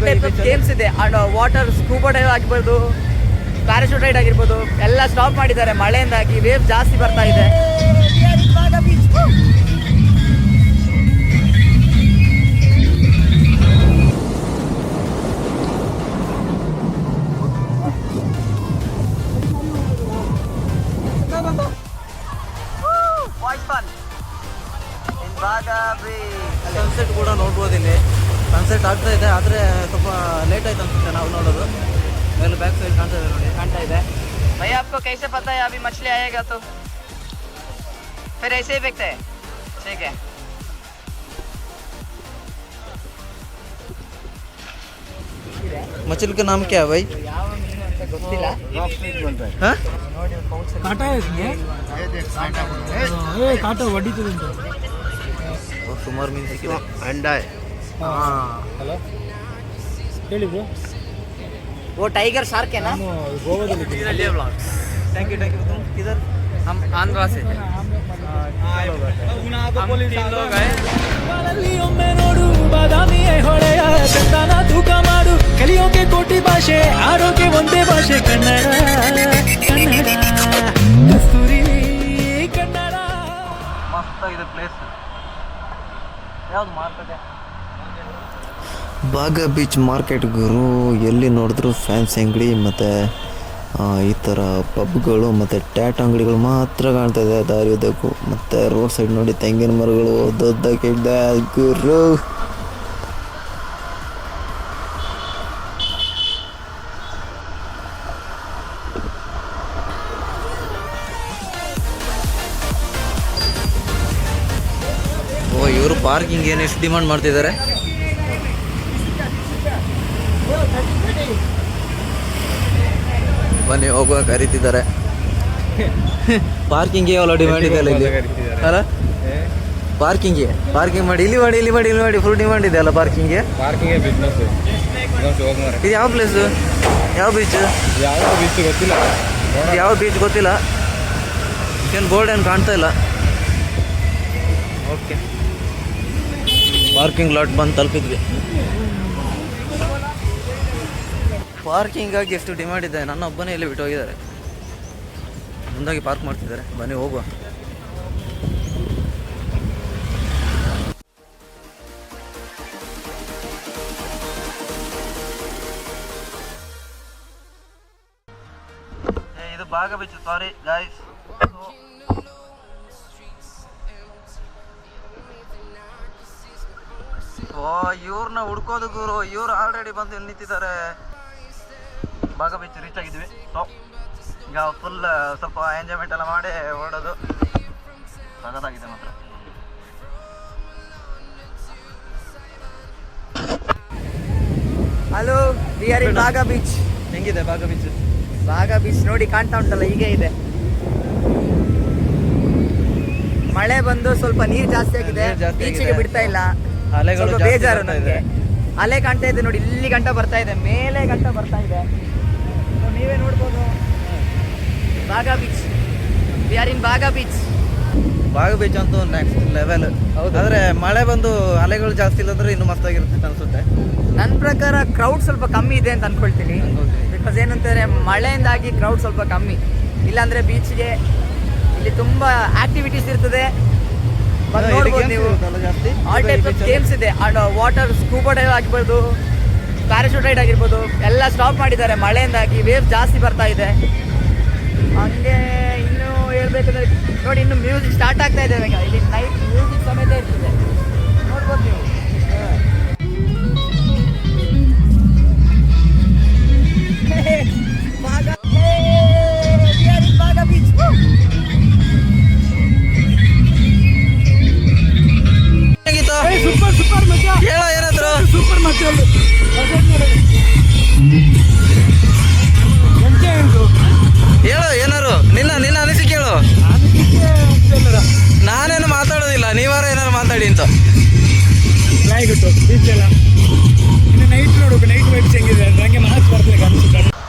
All type of games ಇದೆ. And water scuba dive ಆಗಿರ್ಬೋದು parachute ride ಆಗಿರ್ಬೋದು ಎಲ್ಲ ಸ್ಟಾಪ್ ಮಾಡಿದ್ದಾರೆ. ಮಳೆಯಿಂದಾಗಿ ವೇವ್ ಜಾಸ್ತಿ ಬರ್ತಾ ಇದೆ. ಸನ್ಸೆಟ್ ಕೂಡ ನೋಡ್ಬೋದು ಇಲ್ಲಿ. ಸನ್ಸೆಟ್ ಆಗ್ತಾ ಇದೆ ಆದರೆ ಸ್ವಲ್ಪ ಲೇಟ್ ಆಯ್ತು ಅನ್ಸುತ್ತೆ ನಾವು ನೋಡೋದು ಮೇಲೆ ಬ್ಯಾಕ್ ಸೈಡ್ ಕಾಣ್ತಾ ಇದೆ ನೋಡಿ ಕಾಣ್ತಾ ಇದೆ भैया आपको कैसे पता है अभी मछली आएगा तो फिर ऐसे ही फेंकते हैं ठीक है मछली का नाम क्या है भाई ಯಾವ ಮೀನು ಅಂತ ಗೊತ್ತಿಲ್ಲ हाँ ನೋಡಿ pouch ಅಲ್ಲಿ. काटा है इसमें हाँ, ए काटा वडी तो तुमको और ಸುಮಾರು ಮೀನು ಸಿಕ್ಕಿದೆ अंडा है ಹಲೋ ಹೇಳಿ ಬ್ರೋ वो टाइगर शार्क है ना ನಾನು ಗೋವಾದಲ್ಲಿ थैंक यू थैंक यू तुम किधर हम आंध्रा से हैं हम तीन लोग हैं ಒಮ್ಮೆ ನೋಡು ಬಾದಾಮಿಯೇ ಹೊಳೆಯ ಚಂದನ ತೂಕ ಮಾಡು ಕಲಿಯೋಕೆ ಕೋಟಿ ಭಾಷೆ ಆರೋಗ್ಯ ಒಂದೇ ಭಾಷೆ ಕನ್ನಡ ಕನ್ನಡ ಕಸ್ತೂರಿ ಕನ್ನಡ ಮಸ್ತಾಗಿದೆ ಪ್ಲೇಸ್ ಯಾವ್ದು ಮಾರ್ಕೆಟ್ ಬಾಗ ಬೀಚ್ ಮಾರ್ಕೆಟ್ ಗುರು, ಎಲ್ಲಿ ನೋಡಿದ್ರು ಫ್ಯಾನ್ಸಿ ಅಂಗಡಿ ಮತ್ತು ಈ ಥರ ಪಬ್ಗಳು ಮತ್ತು ಟ್ಯಾಟ್ ಅಂಗಡಿಗಳು ಮಾತ್ರ ಕಾಣ್ತಾ ಇದೆ ಉದ್ದಕ್ಕು. ಮತ್ತು ರೋಡ್ ಸೈಡ್ ನೋಡಿ ತೆಂಗಿನ ಮರಗಳು ದೊಡ್ಡಕ್ಕಿದ್ದ ಗುರು. ಓ, ಇವರು ಪಾರ್ಕಿಂಗ್ ಏನು ಎಷ್ಟು ಡಿಮಾಂಡ್ ಮಾಡ್ತಿದ್ದಾರೆ? ಬನ್ನಿ ಹೋಗುವ ಕರೀತಿದ್ದಾರೆ. ಪಾರ್ಕಿಂಗ್ ಎಲ್ಲ ಡಿಮ್ಯಾಂಡ್ ಇದೆ ಅಲ್ಲ ಇಲ್ಲಿ? ಅಲ್ಲ? ಪಾರ್ಕಿಂಗ್ ಪಾರ್ಕಿಂಗ್ ಮಾಡಿ ಇಲ್ಲಿ ಮಾಡಿ ಇಲ್ಲಿ ಮಾಡಿ ಇಲ್ಲಿ ಮಾಡಿ ಫುಲ್ ಡಿಮ್ಯಾಂಡ್ ಇದೆ ಅಲ್ಲ ಪಾರ್ಕಿಂಗ್ ಪಾರ್ಕಿಂಗ್ ಇದು ಯಾವ ಪ್ಲೇಸ್ ಯಾವ ಬೀಚ್ ಯಾವ ಬೀಚ್ ಗೊತ್ತಿಲ್ಲ. ಯಾವ ಬೀಚ್ ಗೊತ್ತಿಲ್ಲ? ಏನು ಬೋರ್ಡ್ ಏನು ಕಾಣ್ತಾ ಇಲ್ಲ. ಓಕೆ ಪಾರ್ಕಿಂಗ್ ಲಾಟ್ ಬಂದು ತಲುಪಿದ್ವಿ. ಪಾರ್ಕಿಂಗಾಗಿ ಎಷ್ಟು ಡಿಮ್ಯಾಂಡ್ ಇದೆ, ನನ್ನ ಒಬ್ಬನೇ ಇಲ್ಲಿ ಬಿಟ್ಟು ಹೋಗಿದ್ದಾರೆ. ಮುಂದಾಗಿ ಪಾರ್ಕ್ ಮಾಡ್ತಿದ್ದಾರೆ. ಬನ್ನಿ, ಹೋಗುವ. ಇದು ಭಾಗ ಬಿಚ್ಚು ಸಾರಿ ಗಾಯ್ಸ್ ಓ ಇವ್ರನ್ನ ಹುಡ್ಕೋದು ಗುರು, ಇವ್ರು ಆಲ್ರೆಡಿ ಬಂದು ನಿಂತಿದ್ದಾರೆ. ಭಾಗ ಬೀಚ್ ರೀಚ್ ಆಗಿದ್ವಿ ಸೊ ಈಗ ಫುಲ್ ಸ್ವಲ್ಪ ಎಂಜಾಯ್ಮೆಂಟ್ ಎಲ್ಲ ಮಾಡಿ ಹೊರಡೋದು ಸಗದಾಗಿದೆ ಮಾತ್ರ. Hello we are in Baga beach ಹೆಂಗಿದೆ ಭಾಗ ಬೀಚ್ ಬಾಗಾ ಬೀಚ್ ನೋಡಿ ಕಾಣ್ತಾ ಉಂಟಲ್ಲ ಹೀಗೆ ಇದೆ. ಮಳೆ ಬಂದು ಸ್ವಲ್ಪ ನೀರು ಜಾಸ್ತಿ ಆಗಿದೆ. ಬೀಚಿಗೆ ಬಿಡ್ತಾ ಇಲ್ಲ. ಅಲೆಗಳು ಬೇಜಾರು ನನಗೆ ಇದೆ. ಅಲೆ ಕಾಣ್ತಾ ಇದೆ ನೋಡಿ ಇಲ್ಲಿ ಗಂಟ ಬರ್ತಾ ಇದೆ ಮೇಲೆ ಗಂಟ ಬರ್ತಾ ಇದೆ. ನೀವೇ ನೋಡ್ಬೋದು. Baga beach we are in Baga beach Baga beach ಅಂತೂ ನೆಕ್ಸ್ಟ್ ಲೆವೆಲ್ ಆದ್ರೆ ಮಳೆ ಬಂದು ಅಲೆಗಳು ಜಾಸ್ತಿ ಇಲ್ಲ ಅಂದ್ರೆ ಇನ್ನು ಮಸ್ತಾಗಿರುತ್ತೆ ಅನ್ಸುತ್ತೆ. ನನ್ನ ಪ್ರಕಾರ ಕ್ರೌಡ್ ಸ್ವಲ್ಪ ಕಮ್ಮಿ ಇದೆ ಅಂತ ಅನ್ಕೊಳ್ತೀನಿ. ಬಿಕಾಸ್ ಏನಂತಾರೆ ಮಳೆಯಿಂದಾಗಿ ಕ್ರೌಡ್ ಸ್ವಲ್ಪ ಕಮ್ಮಿ. ಇಲ್ಲಾಂದ್ರೆ ಬೀಚ್ಗೆ ಇಲ್ಲಿ ತುಂಬಾ ಆಕ್ಟಿವಿಟೀಸ್ ಇರ್ತದೆ. ನೋಡ್ಬೋದು ನೀವು? ಆಲ್ ಟೈಪ್ ಆಫ್ ಗೇಮ್ಸ್ ಇದೆ. ವಾಟರ್ ಸ್ಕೂಬಾ ಡೈವ್ ಆಗಿರ್ಬೋದು. ಪ್ಯಾರಾಶೂಟ್ ರೈಡ್ ಆಗಿರ್ಬೋದು, ಎಲ್ಲ ಸ್ಟಾಪ್ ಮಾಡಿದ್ದಾರೆ. ಮಳೆಯಿಂದಾಗಿ ವೇವ್ ಜಾಸ್ತಿ ಬರ್ತಾ ಇದೆ. ಹಂಗೆ ಇನ್ನು ಹೇಳ್ಬೇಕಂದ್ರೆ, ನೋಡಿ, ಇನ್ನು ಮ್ಯೂಸಿಕ್ ಸ್ಟಾರ್ಟ್ ಆಗ್ತಾ ಇದೆ. ಇವಾಗ ಇಲ್ಲಿ ನೈಟ್ ಮ್ಯೂಸಿಕ್ ಸಮೇತ ಇರ್ತದೆ. ಬಾಯ್ ಗುಟ್ಟು ಬೀಚ್ ಎಲ್ಲ. ಇನ್ನು ನೈಟ್ ನೋಡಬೇಕು ನೈಟ್ ವೈಬ್ಸ್ ಹೆಂಗಿದೆ? ಅಂತ ಹಂಗೆ ಮನಸ್ಸು ಬರ್ತದೆ ಅನಿಸುತ್ತೆ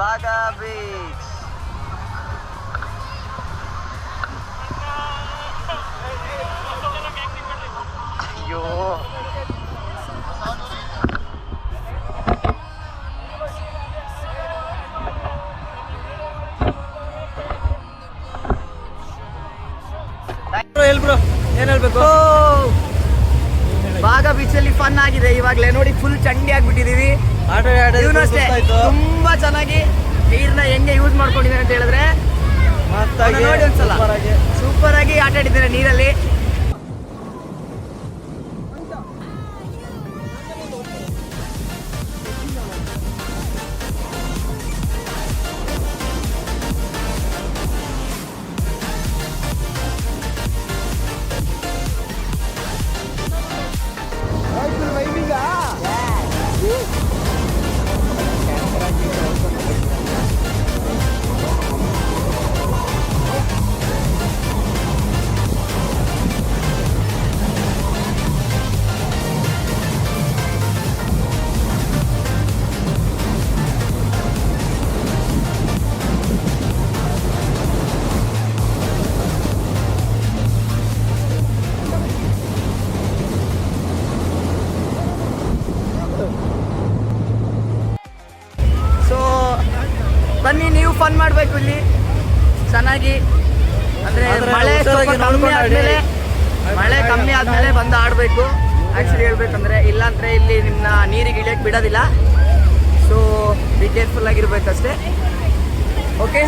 ಸಿಕ್ಸ್ ಅಯ್ಯೋ. ಎಲ್ ಬ್ರೋ ಏನ್ ಹೇಳ್ಬೇಕು? ಬಾಗ ಬೀಚಲ್ಲಿ ಫನ್ ಆಗಿದೆ. ಇವಾಗಲೇ ನೋಡಿ ಫುಲ್ ಚಂಡಿ ಆಗ್ಬಿಟ್ಟಿದೀವಿ. ಇವನು ಅಷ್ಟೇ. ತುಂಬಾ ಚೆನ್ನಾಗಿ ನೀರ್ನ ಹೆಂಗೆ ಯೂಸ್ ಮಾಡ್ಕೊಂಡಿದ್ದಾರೆ ಅಂತ ಹೇಳಿದ್ರೆ ನೋಡಿ ಒಂದ್ಸಲ. ಸೂಪರ್ ಆಗಿ ಆಟ ಆಡಿದ್ದೇನೆ ನೀರಲ್ಲಿ. ಫನ್ ಇಲ್ಲಿ ಚೆನ್ನಾಗಿ ಅಂದ್ರೆ ಮಳೆ ಕಮ್ಮಿ. ಆದ್ಮೇಲೆ ಮಳೆ ಕಮ್ಮಿ ಆದ್ಮೇಲೆ ಬಂದು ಆಡಬೇಕು. ಆಕ್ಚುಲಿ ಹೇಳ್ಬೇಕಂದ್ರೆ ಇಲ್ಲಾಂದ್ರೆ ಇಲ್ಲಿ ನಿಮ್ಮ ನೀರಿಗೆ ಇಳಿಯಕ್ ಬಿಡೋದಿಲ್ಲ. ಸೊ ಬಿ ಕೇರ್ಫುಲ್ ಆಗಿರ್ಬೇಕಷ್ಟೇ. ಓಕೆ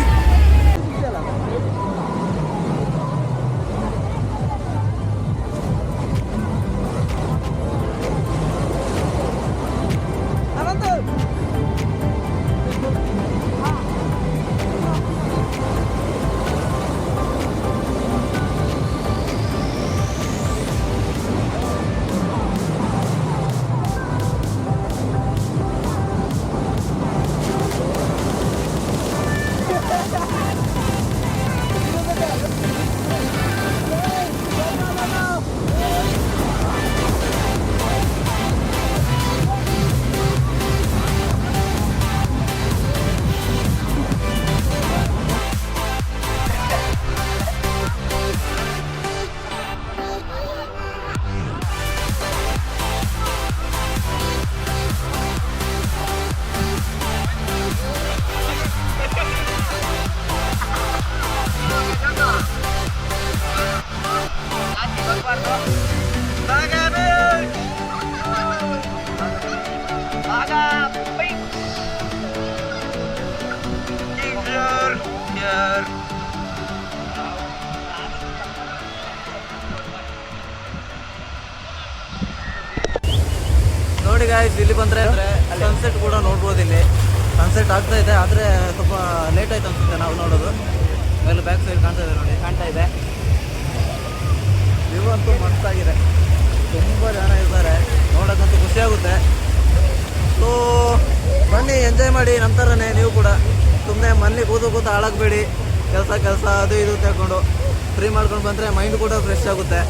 ಸನ್ಸೆಟ್ ಕೂಡ ನೋಡ್ಬೋದು ಇಲ್ಲಿ. ಸನ್ಸೆಟ್ ಆಗ್ತಾ ಇದೆ ಆದರೆ ಸ್ವಲ್ಪ ಲೇಟ್ ಆಯ್ತು ಅನ್ಸುತ್ತೆ ನಾವು ನೋಡೋದು. ಮೇಲೆ ಬ್ಯಾಕ್ ಸೈಡ್ ಕಾಣ್ತಾ ಇದೆ ನೋಡಿ ಕಾಣ್ತಾ ಇದೆ. ವ್ಯೂ ಅಂತೂ ಮಸ್ತಾಗಿದೆ. ತುಂಬ ಜನ ಇದ್ದಾರೆ ನೋಡೋಕ್ಕಂತೂ ಖುಷಿಯಾಗುತ್ತೆ ಸೊ ಬನ್ನಿ ಎಂಜಾಯ್ ಮಾಡಿ ನಂತರನೇ ನೀವು ಕೂಡ. ಸುಮ್ಮನೆ ಮನೇಲಿ ಕೂತು ಕೂತು ಹಾಳಾಗಬೇಡಿ. ಕೆಲಸ ಕೆಲಸ ಅದು ಇದು ತಗೊಂಡು ಫ್ರೀ ಮಾಡ್ಕೊಂಡು ಬಂದರೆ ಮೈಂಡ್ ಕೂಡ ಫ್ರೆಶ್ ಆಗುತ್ತೆ.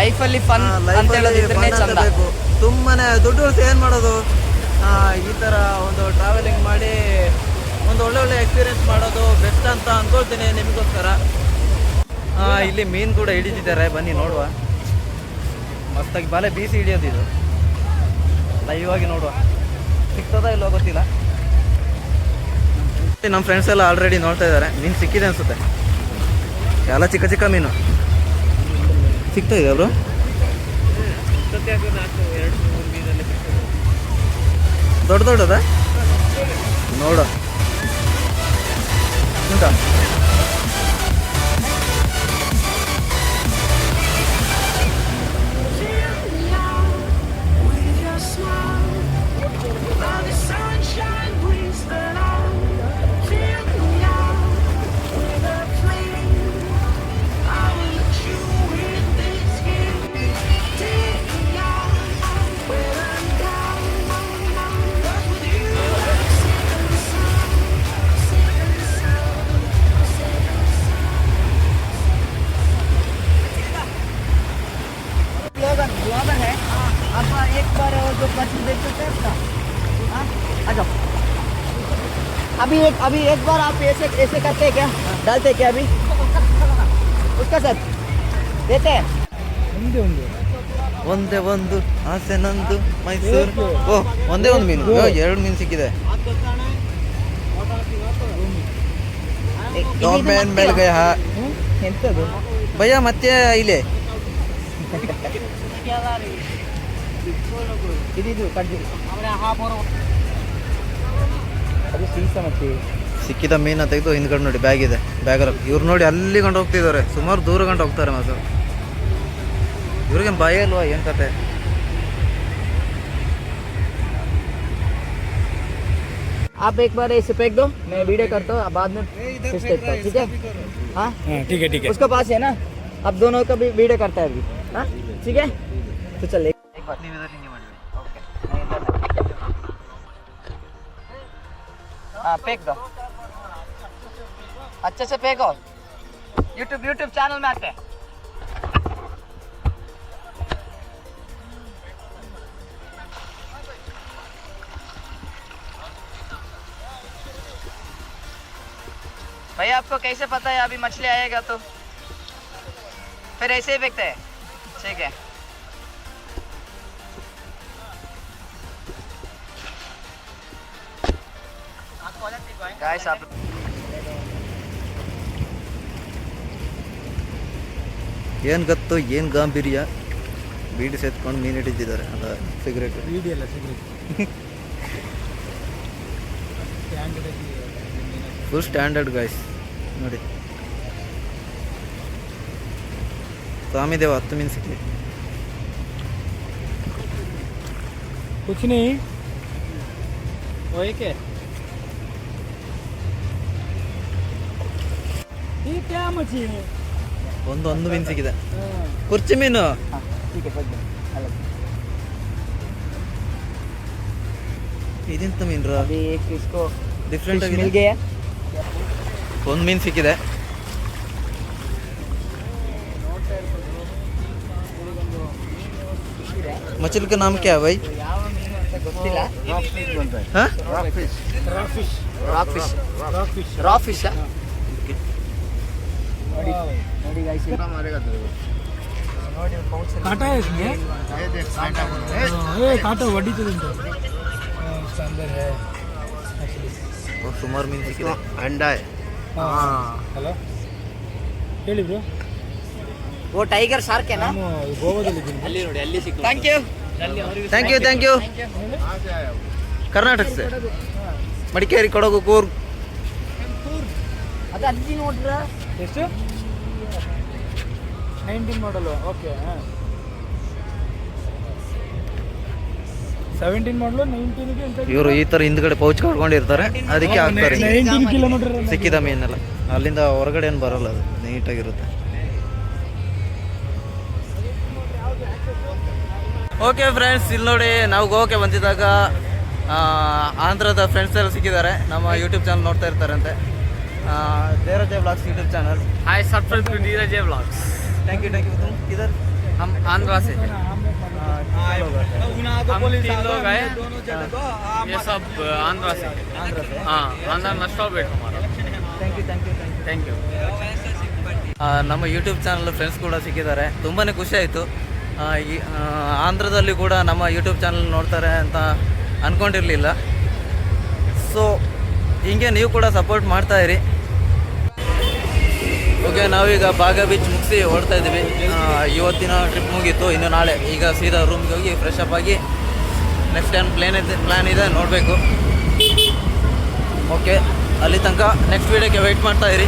ಲೈಫಲ್ಲಿ ಫನ್ ಲೈಫಲ್ಲಿ ಬೇಕು. ತುಂಬಾನೇ ದುಡ್ಡು ಉಳಿಸಿ ಏನು ಮಾಡೋದು? ಈ ಥರ ಒಂದು ಟ್ರಾವೆಲಿಂಗ್ ಮಾಡಿ ಒಂದು ಒಳ್ಳೊಳ್ಳೆ ಎಕ್ಸ್ಪೀರಿಯೆನ್ಸ್ ಮಾಡೋದು ಬೆಸ್ಟ್ ಅಂತ ಅಂದ್ಕೊಳ್ತೀನಿ ನಿಮಗೋಸ್ಕರ. ಇಲ್ಲಿ ಮೀನು ಕೂಡ ಹಿಡಿದಿದ್ದಾರೆ, ಬನ್ನಿ ನೋಡುವ. ಮಸ್ತಾಗಿ ಬಲೆ ಬೀಸಿ ಹಿಡಿಯೋದು ಇದು. ಲೈವ್ ಆಗಿ ನೋಡುವ. ಸಿಗ್ತದ ಇಲ್ಲೋ ಗೊತ್ತಿಲ್ಲ. ನಮ್ಮ ಫ್ರೆಂಡ್ಸ್ ಎಲ್ಲ ಆಲ್ರೆಡಿ ನೋಡ್ತಾ ಇದ್ದಾರೆ. ಮೀನು ಸಿಕ್ಕಿದೆ ಅನಿಸುತ್ತೆ. ಎಲ್ಲ ಚಿಕ್ಕ ಚಿಕ್ಕ ಮೀನು. ಸಿಗ್ತಾ ಇದೆ ಬ್ರೋ ದೊಡ್ಡ ದೊಡ್ಡದ? ನೋಡು. ಉಂಟಾ? अभी एक अभी एक बार आप ऐसे ऐसे करते हैं क्या डालते हैं क्या अभी उसका सर देते हैं ಒಂದೇ ಒಂದು ಒಂದೇ ಒಂದು ಆಸೆ ನಂದು ಮೈಸೂರು ಓ ಒಂದೇ ಒಂದು ಮೀನು ಓ, ಎರಡು ಮೀನು ಸಿಕ್ಕಿದೆ दो मैन मिल गए हाँ ಎಂತದು भैया ಮತ್ತೆ ಇಲ್ಲೇ ಇದಿದು ಕಡ್ಡಿ ಅದು ಸೀಸ ಮತ್ತೆ ಸಿಕ್ಕಿದ ಮೀನ ತೆಗೆದು ಹಿಂದ್ಗಡೆ ನೋಡಿ ಬ್ಯಾಗ್ ಇದೆ ಬ್ಯಾಗಲ್ಲಿ ಇವ್ರು ನೋಡಿ ಅಲ್ಲಿ ಗಂಟು ಹೋಗ್ತಿದ್ದಾರೆ ಸುಮಾರು ದೂರ ಗಂಟು ಹೋಗ್ತಾರೆ ಮಾತ್ರ ಇವ್ರಿಗೆ ಭಯ ಅಲ್ವಾ ಏನು ಕತೆ आप एक बार ऐसे फेंक दो मैं वीडियो करता हूँ बाद में फिश देखता हूँ ठीक है हाँ ಹಾಂ ಟೀಕೆ ಟೀಕೆ उसका पास है ना अब दोनों का भी वीडियो करता है अभी हाँ ठीक है तो चल एक बार ನೀವು ಇದರಲ್ಲಿ ಹಿಂಗೆ ಮಾಡಿರಿ हाँ फेंक दो अच्छे से फेंको यूट्यूब यूट्यूब चैनल में आते हैं। भैया आपको कैसे पता है अभी मछली आएगा तो? फिर ऐसे ही फेंकते हैं। ठीक है। गाइस आप ಏನು ಗೊತ್ತು ಏನು ಗಾಂಭೀರ್ಯ ಬೀಡಿ ಸೆತ್ಕೊಂಡು ಮೀನು ಹಿಡಿದಿದ್ದಾರೆ ಅದ ಸಿಗರೇಟ್ ವಿಡಿಯೋ ಎಲ್ಲ ಸಿಗ್ರಿ ಫುಲ್ ಸ್ಟ್ಯಾಂಡರ್ಡ್ ಗಾಯ್ಸ್ ನೋಡಿ ಸ್ವಾಮಿದೇವ ಹತ್ತು ಮೀನು ಸಿಕ್ಕಲಿ कुछ नहीं वो एक है ये क्या मछली है ಒಂದು ಒಂದು ಮೀನು ಸಿಕ್ಕಿದೆ ಕುರ್ಚಿ ಮೀನು हाँ ठीक है फेंक दो अलग ಇದೆಂತ ಮೀನು ರಾ अभी एक इसको ಡಿಫ್ರೆಂಟ್ fish मिल ಆಗಿದೆ गया ಒಂದು ಮೀನು ಸಿಕ್ಕಿದೆ मछली का नाम क्या है भाई ಯಾವ ಮೀನು ಅಂತ ಗೊತ್ತಿಲ್ಲ हाँ rock fish rock fish rock fish rock fish ನೋಡಿ ನೋಡಿ ಸುಮಾರು ಮೀನ್ ಸಿಕ್ಕಿದೆ. ಅಂಡಾಯ್ ಹಾ. ಹಲೋ ಹೇಳಿ ಬ್ರೋ ಓ ಟೈಗರ್ ಶಾರ್ಕ್ ಏನಾ? ಗೋವಾದಲ್ಲಿ ಇದ್ದೀನಿ. ಅಲ್ಲಿ ನೋಡಿ ಅಲ್ಲಿ ಸಿಕ್ಕು. Thank you thank you thank you Karnataka sir Madikeri Kodagu Coorg. ಅದು ಅಲ್ಲಿ ನೋಡ್ರ? ಎಷ್ಟು? ನೈನ್ಟೀನ್ ಮಾಡಲು ಓಕೆ ಹಾಂ. ಸೆವೆಂಟೀನ್ ಮಾಡಲು ನೈನ್ಟೀನ್ಗೆ ಅಂತ ಇವರು ಈ ಥರ ಹಿಂದ್ಗಡೆ ಪೌಚ್ ಕಟ್ಕೊಂಡಿರ್ತಾರೆ. ಅದಕ್ಕೆ ಹಾಕ್ತಾರೆ. ನೈನ್ಟೀನ್ ಕಿಲೋಮೀಟರ್ ಸಿಕ್ಕಿದ ಮೀನೆಲ್ಲ. ಅಲ್ಲಿಂದ ಹೊರಗಡೆ ಏನು ಬರಲ್ಲ ಅದು. ನೀಟಾಗಿರುತ್ತೆ. ಓಕೆ ಫ್ರೆಂಡ್ಸ್ ಇಲ್ಲಿ ನೋಡಿ ನಾವು ಗೋವಾಕ್ಕೆ ಬಂದಿದ್ದಾಗ ಆ, ಆಂಧ್ರದ ಫ್ರೆಂಡ್ಸ್ ಎಲ್ಲ ಸಿಕ್ಕಿದ್ದಾರೆ. ನಮ್ಮ ಯೂಟ್ಯೂಬ್ ಚಾನಲ್ ನೋಡ್ತಾ ಇರ್ತಾರಂತೆ. Dheeraj blogs YouTube channel hi subscribe to Dheeraj blogs thank thank you thank you thank you thank you ನಮ್ಮ ಯೂಟ್ಯೂಬ್ ಚಾನಲ್ ಫ್ರೆಂಡ್ಸ್ ಕೂಡ ಸಿಕ್ಕಿದ್ದಾರೆ. ತುಂಬಾ ಖುಷಿ ಆಯಿತು. ಆಂಧ್ರದಲ್ಲಿ ಕೂಡ ನಮ್ಮ ಯೂಟ್ಯೂಬ್ ಚಾನಲ್ ನೋಡ್ತಾರೆ ಅಂತ ಅಂದ್ಕೊಂಡಿರಲಿಲ್ಲ ಸೊ ಹಿಂಗೆ ನೀವು ಕೂಡ ಸಪೋರ್ಟ್ ಮಾಡ್ತಾ ಇರಿ. ಓಕೆ, ನಾವೀಗ ಬಾಗ ಬೀಚ್ ಮುಗಿಸಿ ಹೊರಡ್ತಾ ಇದ್ದೀವಿ. ಇವತ್ತಿನ ಟ್ರಿಪ್ ಮುಗೀತು, ಇನ್ನು ನಾಳೆ ಈಗ ಸೀದಾ ರೂಮ್ಗೆ ಹೋಗಿ ಫ್ರೆಶ್ ಅಪ್ ಆಗಿ ನೆಕ್ಸ್ಟ್ ಟೈಮ್ ಪ್ಲೇನ್ ಇದೆ ಪ್ಲ್ಯಾನ್ ಇದೆ ನೋಡಬೇಕು. ಓಕೆ, ಅಲ್ಲಿ ತನಕ ನೆಕ್ಸ್ಟ್ ವೀಡಿಯೋಕ್ಕೆ ವೆಯ್ಟ್ ಮಾಡ್ತಾ ಇರಿ.